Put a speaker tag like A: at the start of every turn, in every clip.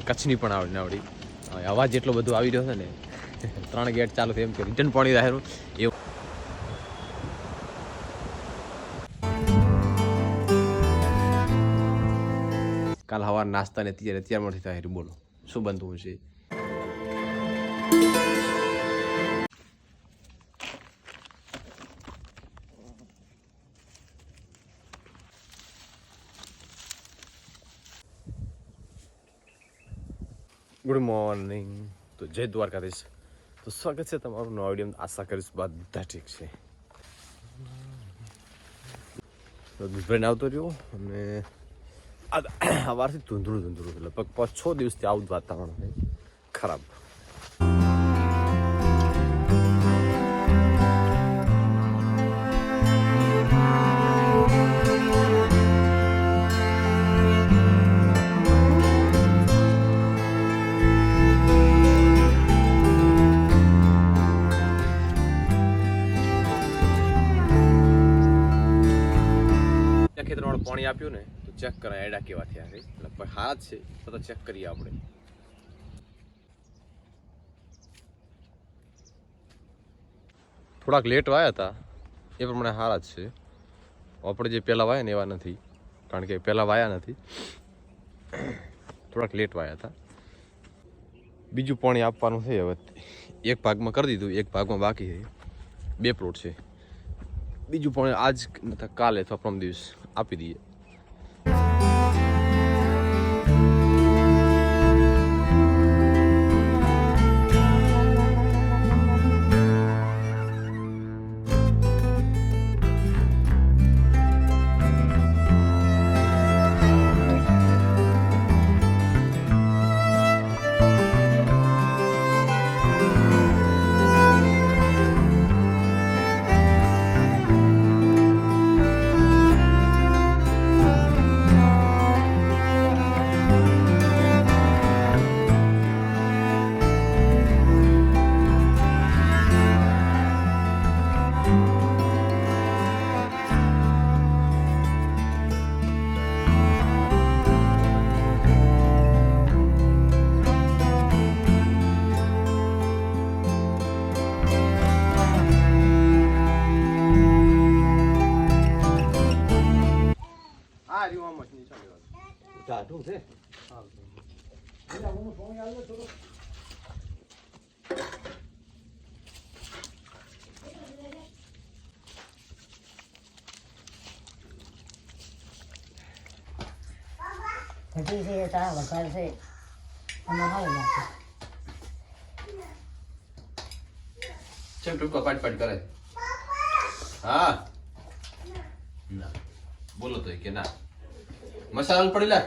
A: અને કચ્છની પણ આવડી આવડી. હવે અવાજ એટલો બધો આવી રહ્યો છે ને, ત્રણ ગેટ ચાલુ થયું એમ કે રિટર્ન પાણી રહેલું એવું. કાલ હવાર નાસ્તા ને અત્યારે અત્યારમાંથી થાય બોલો. શું બનતું હશે ગુડ મોર્નિંગ તો જય દ્વારકાધીશ. તો સ્વાગત છે તમારું નવા વીડિયો આશા કરીશ બધા ઠીક છે. તો આવતો રહ્યો અને આ વારથી ધૂંધળું ધૂંધળું લગભગ પાંચ છ દિવસથી આવું જ વાતાવરણ ખરાબ. ખેતરમાં પાણી આપ્યું ને, તો ચેક કરાય એડા કેવા થયા છે. લગભગ હારા છે, તો ચેક કરીએ આપણે. થોડાક લેટ વાયા હતા, એ પ્રમાણે હારા જ છે. આપણે જે પહેલાં વાયા ને એવા નથી, કારણ કે પહેલાં વાયા નથી. થોડાક લેટ વાયા હતા. બીજું પાણી આપવાનું છે હવે. એક ભાગમાં કરી દીધું, એક ભાગમાં બાકી છે. બે પ્લોટ છે. બીજું પણ આજ કાલે અથવા પરમ દિવસ. આપી દઈએ. ચાલ્યો ટાઢું છે
B: ઘટી છે ચા વઘાર છે અને હાલ નાખે
A: ચમ ટૂંકો પાટ પાટ કરે હા ના બોલો તો કે ના મસાલા પડી લા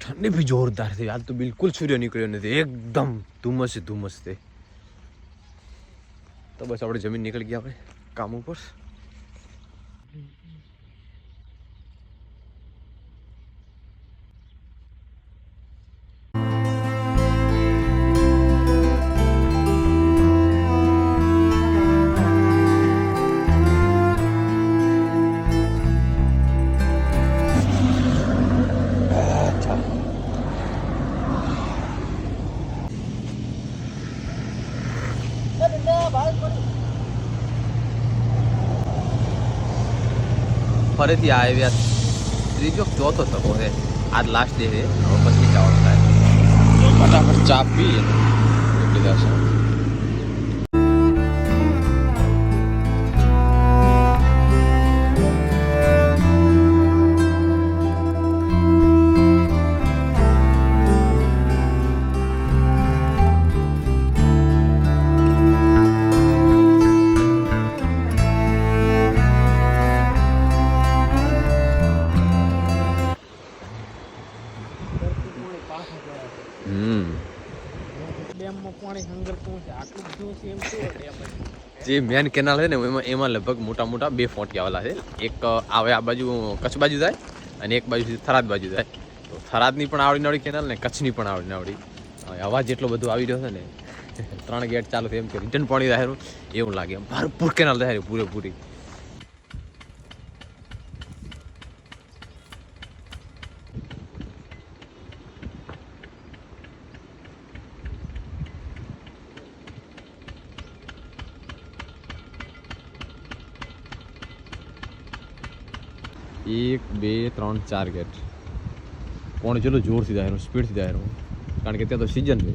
A: ઠંડી બી જોરદાર થઈ આજ તો બિલકુલ સૂર્ય નીકળ્યો નથી. એકદમ ધુમ્મસ ધુમ્મસ તે તો બસ આપણે જમીન નીકળી ગયા આપણે કામ ઉપર. ફરીથી આવ્યા. ત્રીજો ચોથો તકો છે. આજ લાસ્ટ ડે છે. હવે પછી જવાનું થાય. ફટાફટ ચા પી નીકળી જશે જે મેન કેનાલ છે ને, એમાં એમાં લગભગ મોટા મોટા બે ફોટી આવેલા છે. એક આવે આ બાજુ કચ્છ બાજુ જાય અને એક બાજુ થરાદ બાજુ જાય. તો થરાદની પણ આવડી નવડી કેનાલ ને કચ્છની પણ આવડી નવડી અવાજ એટલો બધો આવી રહ્યો છે ને, ત્રણ ગેટ ચાલુ છે એમ કે રિટર્ન પાણી જાહેર એવું લાગે. એમ ભરપૂર કેનાલ જાહેર પૂરેપૂરી. એક, બે, ત્રણ, ચાર ગેટ પણ ચલો જોરથી જાય સ્પીડથી જાય કારણ કે ત્યાં તો સિઝન છે.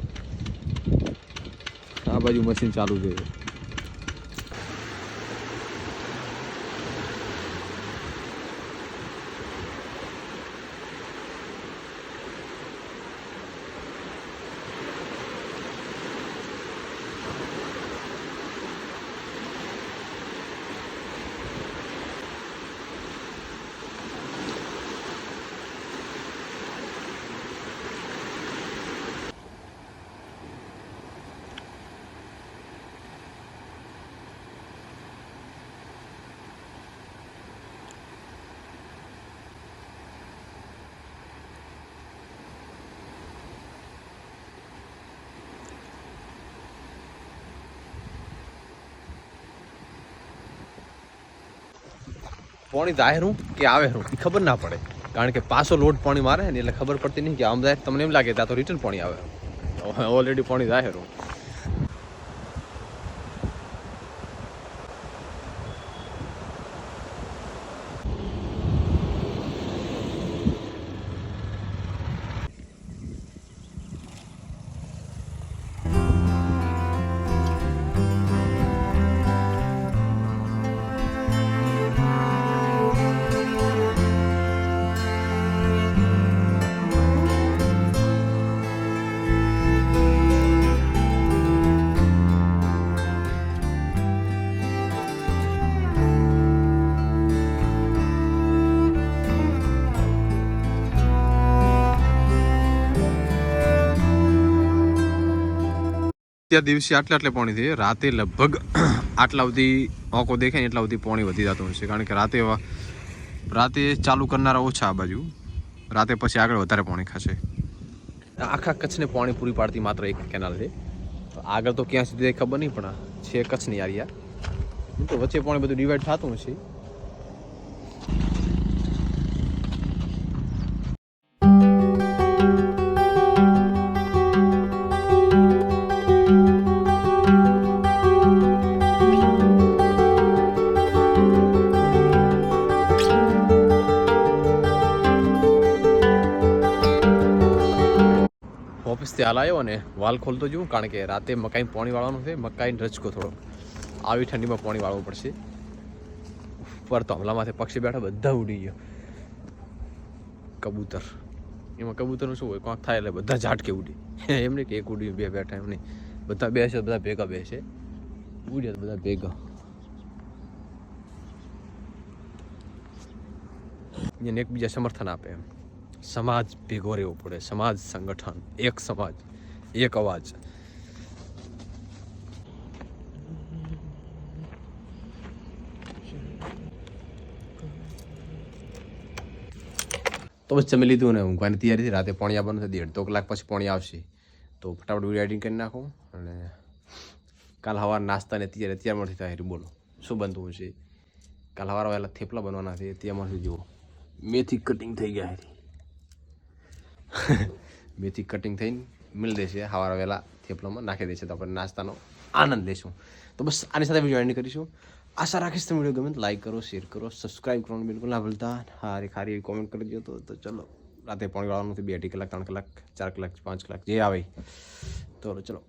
A: આ બાજુ મશીન ચાલુ છે. પાણી જાહેર હું કે આવે હું એ ખબર ના પડે. કારણ કે પાછો લોડ પાણી મારે ને એટલે ખબર પડતી નહીં કે આમ જાય તમને એમ લાગે ત્યાં તો રિટર્ન પાણી આવે. ઓલરેડી પાણી જાહેર. ત્યાં દિવસે આટલે આટલે પાણી થઈ રાતે લગભગ આટલા સુધી ઓકો દેખાય એટલા સુધી પાણી વધી જતું હશે કારણ કે રાતે રાતે ચાલુ કરનારા ઓછા આ બાજુ. રાતે પછી આગળ વધારે પાણી ખાશે. આખા કચ્છને પાણી પૂરી પાડતી માત્ર એક કેનાલ છે. આગળ તો ક્યાં સુધી ખબર નહીં, પણ છે કચ્છની આરિયા તો વચ્ચે પાણી બધું ડિવાઈડ થતું હશે ઓફિસથી હાલ આવ્યો ને વાલ ખોલતો જોઉં, કારણ કે રાતે મકાઈ પાણી વાળવાનું છે, મકાઈ રચકો થોડો. આવી ઠંડીમાં પાણી વાળવું પડશે. ઉપર તો હમલામાંથી પક્ષી બેઠા, બધા ઉડી ગયો. કબૂતર. એમાં કબૂતરનું શું હોય, કોંક થાય એટલે બધા ઝાટકે ઉડી. એમ નહીં કે એક ઉડી, બે બેઠા, એમ નહીં. બધા બેસે તો બધા ભેગા બેસે. ઉડ્યા તો બધા ભેગા. એકબીજા સમર્થન આપે એમ. સમાજ ભેગો રહેવો પડે. સમાજ સંગઠન, એક સમાજ, એક અવાજ. તો બસ જમી લીધું ને ઊંઘવાની તૈયારી રાતે પાણી આવવાનું છે. અડધો કલાક પછી પાણી આવશે. તો ફટાફટ વીડિયો એડિંગ કરી નાખું અને કાલ સવાર નાસ્તાને તૈયારી અત્યારમાંથી થાય બોલો. શું બનતું હશે? કાલ સવાર વહેલા થેપલા બનવાના છે. ત્યાંમાંથી જુઓ મેથી કટિંગ થઈ ગયા મેથી કટિંગ થઈને મિલ દેશે સવારે વહેલા થેપલામાં નાખી દેશે તો આપણે નાસ્તાનો આનંદ લેશું. તો બસ આની સાથે એન્ડ કરીશું. આશા રાખીશ તો વીડિયો ગમે લાઈક કરો શેર કરો સબસ્ક્રાઈબ કરવાનું બિલકુલ ના ભૂલતા. હારી ખારી કોમેન્ટ કરી દો તો ચલો. રાતે પોણી વાળવાનું નથી બે અઢી કલાક, ત્રણ કલાક, ચાર કલાક, પાંચ કલાક જે આવે. તો ચલો.